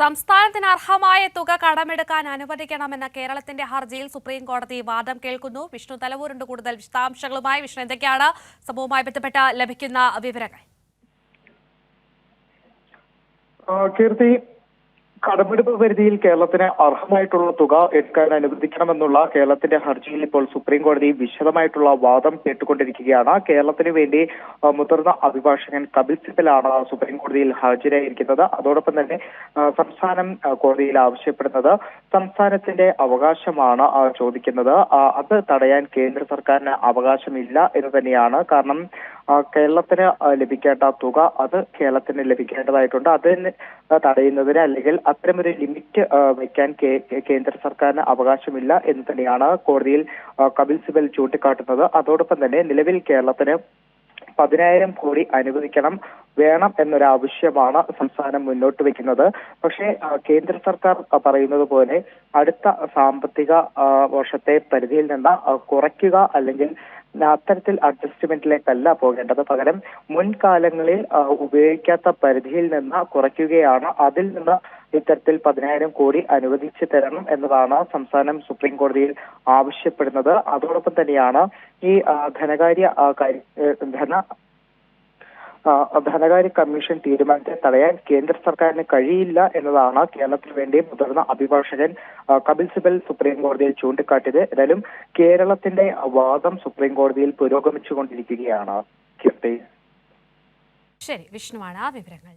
സംസ്ഥാനത്തിന് അർഹമായ തുക കടമെടുക്കാൻ അനുവദിക്കണമെന്ന കേരളത്തിന്റെ ഹർജിയിൽ സുപ്രീം കോടതി വാദം കേൾക്കുന്നു. വിഷ്ണു തലവൂരുണ്ട് കൂടുതൽ വിശദാംശങ്ങളുമായി. വിഷ്ണു എന്തൊക്കെയാണ് സംഭവവുമായി ബന്ധപ്പെട്ട് ലഭിക്കുന്ന വിവരങ്ങൾ? കീർത്തി കടമെടുപ്പ് പരിധിയിൽ കേരളത്തിന് അർഹമായിട്ടുള്ള തുക എടുക്കാൻ അനുവദിക്കണമെന്നുള്ള കേരളത്തിന്റെ ഹർജിയിൽ ഇപ്പോൾ സുപ്രീം കോടതി വിശദമായിട്ടുള്ള വാദം കേട്ടുകൊണ്ടിരിക്കുകയാണ്. കേരളത്തിന് വേണ്ടി മുതിർന്ന അഭിഭാഷകൻ കപിൽ സിബലാണ് സുപ്രീം കോടതിയിൽ ഹാജരായിരിക്കുന്നത്. അതോടൊപ്പം തന്നെ സംസ്ഥാനം കോടതിയിൽ ആവശ്യപ്പെടുന്നത് സംസ്ഥാനത്തിന്റെ അവകാശമാണ് ചോദിക്കുന്നത്. അത് തടയാൻ കേന്ദ്ര സർക്കാരിന് അവകാശമില്ല എന്ന് തന്നെയാണ്. കാരണം കേരളത്തിന് ലഭിക്കേണ്ട തുക അത് കേരളത്തിന് ലഭിക്കേണ്ടതായിട്ടുണ്ട്. അതിന് തടയുന്നതിന് അല്ലെങ്കിൽ അത്തരമൊരു ലിമിറ്റ് വയ്ക്കാൻ കേന്ദ്ര സർക്കാരിന് അവകാശമില്ല എന്ന് തന്നെയാണ് കോടതിയിൽ കപിൽ സിബൽ ചൂണ്ടിക്കാട്ടുന്നത്. അതോടൊപ്പം തന്നെ നിലവിൽ കേരളത്തിന് പതിനായിരം കോടി അനുവദിക്കണം വേണം എന്നൊരാവശ്യമാണ് സംസ്ഥാനം മുന്നോട്ട് വെക്കുന്നത് പക്ഷേ കേന്ദ്ര സർക്കാർ പറയുന്നത് പോലെ അടുത്ത സാമ്പത്തിക വർഷത്തെ പരിധിയിൽ നിന്ന് കുറയ്ക്കുക അല്ലെങ്കിൽ അത്തരത്തിൽ അഡ്ജസ്റ്റ്മെന്റിലേക്കല്ല പോകേണ്ടത്. പകരം മുൻകാലങ്ങളിൽ ഉപയോഗിക്കാത്ത പരിധിയിൽ നിന്ന് കുറയ്ക്കുകയാണ്. അതിൽ നിന്ന് ഇത്തരത്തിൽ പതിനായിരം കോടി അനുവദിച്ചു തരണം എന്നതാണ് സംസ്ഥാനം സുപ്രീം കോടതിയിൽ ആവശ്യപ്പെടുന്നത്. അതോടൊപ്പം തന്നെയാണ് ഈ ധനകാര്യ ധന ധനകാര്യ കമ്മീഷൻ തീരുമാനത്തെ തടയാൻ കേന്ദ്ര സർക്കാരിന് കഴിയില്ല എന്നതാണ് കേരളത്തിന് വേണ്ടി മുതിർന്ന അഭിഭാഷകൻ കപിൽ സിബൽ സുപ്രീം കോടതിയിൽ ചൂണ്ടിക്കാട്ടിയത്. ഏതായാലും കേരളത്തിന്റെ വാദം സുപ്രീം കോടതിയിൽ പുരോഗമിച്ചുകൊണ്ടിരിക്കുകയാണ്. കീർത്തി. ശരി വിഷ്ണുവാണ് ആ വിവരങ്ങൾ.